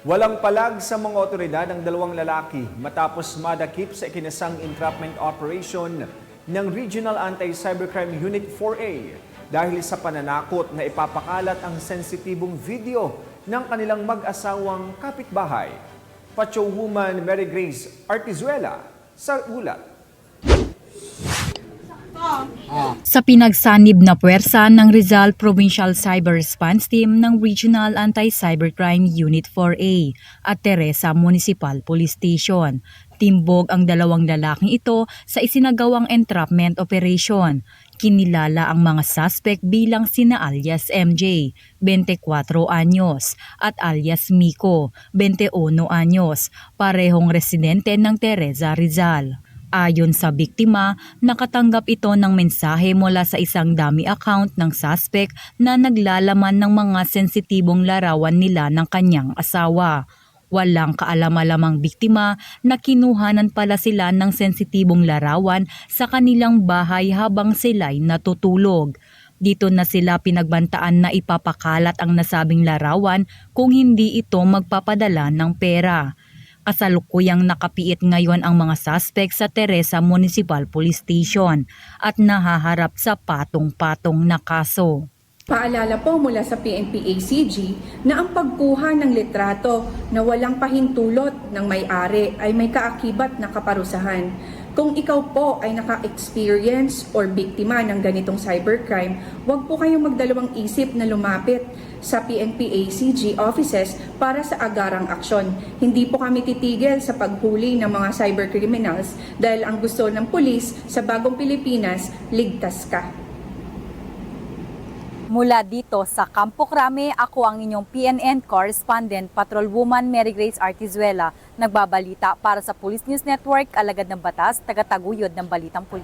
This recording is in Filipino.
Walang palag sa mga otoridad ang dalawang lalaki matapos madakip sa ikinasang entrapment operation ng Regional Anti-Cybercrime Unit 4A dahil sa pananakot na ipapakalat ang sensitibong video ng kanilang mag-asawang kapitbahay. Pacho Woman Mary Grace Artizuela sa ulat. Sa pinagsanib na puwersa ng Rizal Provincial Cyber Response Team ng Regional Anti-Cybercrime Unit 4A at Teresa Municipal Police Station, timbog ang dalawang lalaking ito sa isinagawang entrapment operation. Kinilala ang mga suspect bilang sina alias MJ, 24 anyos, at alias Miko, 21 anyos, parehong residente ng Teresa Rizal. Ayon sa biktima, nakatanggap ito ng mensahe mula sa isang dummy account ng suspect na naglalaman ng mga sensitibong larawan nila ng kanyang asawa. Walang kaalam-alamang biktima na kinuhanan pala sila ng sensitibong larawan sa kanilang bahay habang sila'y natutulog. Dito na sila pinagbantaan na ipapakalat ang nasabing larawan kung hindi ito magpapadala ng pera. Kasalukuyang nakapiit ngayon ang mga suspect sa Teresa Municipal Police Station at nahaharap sa patong-patong na kaso. Paalala po mula sa PNP-ACG na ang pagkuha ng litrato na walang pahintulot ng may-ari ay may kaakibat na kaparusahan. Kung ikaw po ay naka-experience or biktima ng ganitong cybercrime, huwag po kayong magdalawang isip na lumapit sa PNP-ACG offices para sa agarang aksyon. Hindi po kami titigil sa paghuli ng mga cybercriminals dahil ang gusto ng pulis sa bagong Pilipinas, ligtas ka. Mula dito sa Campo Crame, ako ang inyong PNN correspondent, Patrolwoman Mary Grace Artizuela, nagbabalita para sa Police News Network, alagad ng batas, tagataguyod ng Balitang Pulis.